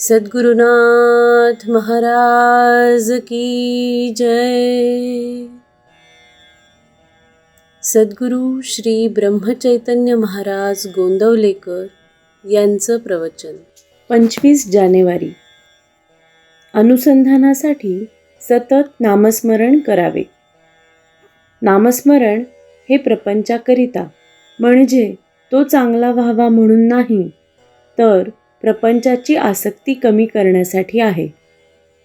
सद्गुरुनाथ महाराज की जय। सद्गुरु श्री ब्रह्मचैतन्य महाराज गोंदवलेकर यांचं प्रवचन. पंचवीस जानेवारी. अनुसंधानासाठी सतत नामस्मरण करावे. नामस्मरण हे प्रपंचाकरिता म्हणजे तो चांगला व्हावा म्हणून नाही तर प्रपंचाची आसक्ती कमी करण्यासाठी आहे.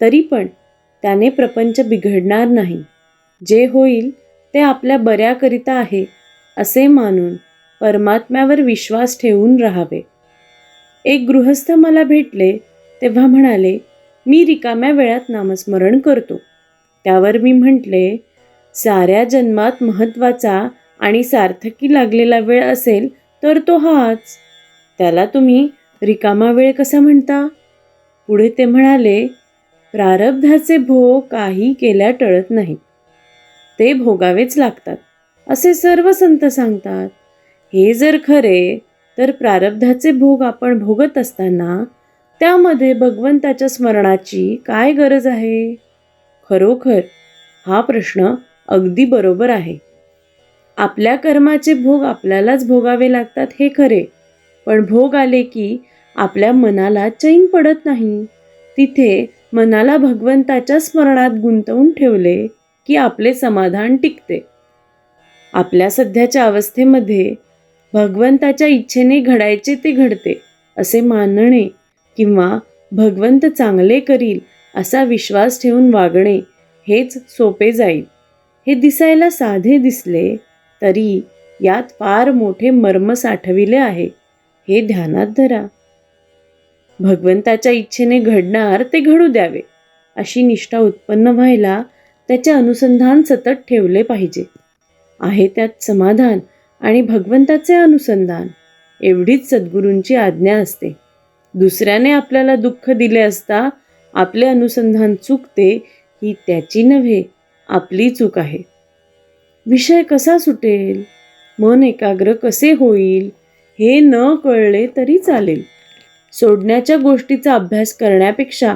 तरी पण त्याने प्रपंच बिघडणार नाही. जे होईल ते आपल्या बऱ्याकरिता आहे असे मानून परमात्म्यावर विश्वास ठेवून राहावे. एक गृहस्थ मला भेटले तेव्हा म्हणाले मी रिकाम्या वेळात नामस्मरण करतो. त्यावर मी म्हटले साऱ्या जन्मात महत्त्वाचा आणि सार्थकी लागलेला वेळ असेल तर तो हाच. त्याला तुम्ही रिकामा वेळ कसा म्हणता? पुढे ते म्हणाले प्रारब्धाचे भोग काही केल्या टळत नाहीत. ते भोगावेच लागतात. असे सर्व संत सांगतात. हे जर खरे तर प्रारब्धाचे भोग आपण भोगत असताना त्यामध्ये भगवंताच्या स्मरणाची काय गरज आहे? खरोखर हा प्रश्न अगदी बरोबर आहे. आपल्या कर्माचे भोग आपल्यालाच भोगावे लागतात हे खरे. पण भोग आले की आपल्या मनाला चैन पडत नाही. तिथे मनाला भगवंताच्या स्मरणात गुंतवून ठेवले की आपले समाधान टिकते. आपल्या सध्याच्या अवस्थेमध्ये भगवंताच्या इच्छेने घडायचे ते घडते असे मानणे किंवा भगवंत चांगले करील असा विश्वास ठेवून वागणे हेच सोपे जाईल. हे दिसायला साधे दिसले तरी यात फार मोठे मर्म साठविले आहे. हे ध्यानात धरा. भगवंताच्या इच्छेने घडणार ते घडू द्यावे अशी निष्ठा उत्पन्न व्हायला त्याचे अनुसंधान सतत ठेवले पाहिजे. आहे त्यात समाधान आणि भगवंताचे अनुसंधान. एवढीच सद्गुरूंची आज्ञा असते. दुसऱ्याने आपल्याला दुःख दिले असता आपले अनुसंधान चुकते ही त्याची नव्हे आपली चूक आहे. विषय कसा सुटेल? मन एकाग्र कसे होईल? हे न कळले तरी चालेल. सोडण्याच्या गोष्टीचा अभ्यास करण्यापेक्षा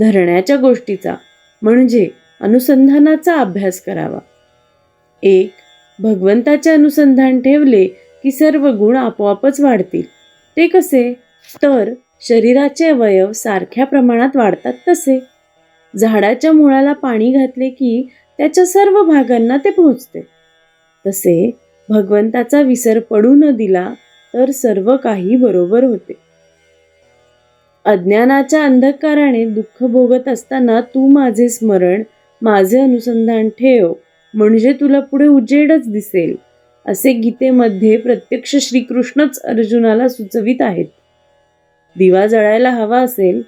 धरण्याच्या गोष्टीचा म्हणजे अनुसंधानाचा अभ्यास करावा. एक भगवंताचे अनुसंधान ठेवले की सर्व गुण आपोआपच वाढतील. ते कसे? तर शरीराचे अवयव सारख्या प्रमाणात वाढतात तसे. झाडाच्या मुळाला पाणी घातले की त्याच्या सर्व भागांना ते पोहोचते. तसे भगवंताचा विसर पडू न दिला तर सर्व काही बरोबर होते. अज्ञानाच्या अंधकाराने दुःख भोगत असताना तू माझे स्मरण माझे अनुसंधान ठेव म्हणजे तुला पुढे उजेडच दिसेल असे गीतेमध्ये प्रत्यक्ष श्रीकृष्णच अर्जुनाला सुचवित आहेत. दिवा जळायला हवा असेल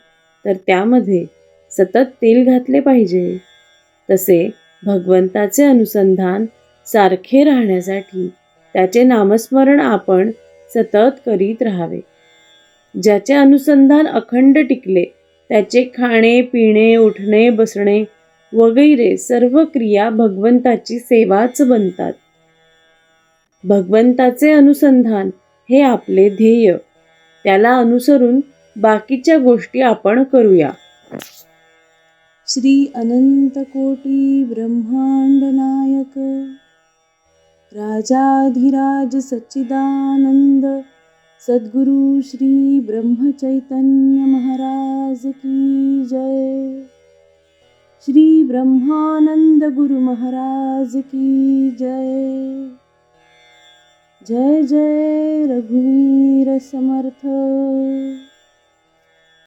तर त्यामध्ये सतत तेल घातले पाहिजे. तसे भगवंताचे अनुसंधान सारखे राहण्यासाठी त्याचे नामस्मरण आपण सतत करीत राहावे. ज्याचे अनुसंधान अखंड टिकले त्याचे खाणे पिणे उठणे बसणे वगैरे सर्व क्रिया भगवंताची सेवाच बनतात. भगवंताचे अनुसंधान हे आपले ध्येय. त्याला अनुसरून बाकीच्या गोष्टी आपण करूया. श्री अनंत कोटी ब्रह्मांड नायक राजाधिराज सच्चिदानंद सद्गुरु श्री ब्रह्मचैतन्य महाराज की जय। श्री ब्रह्मानंद गुरु महाराज की जय। जय जय रघुवीर समर्थ।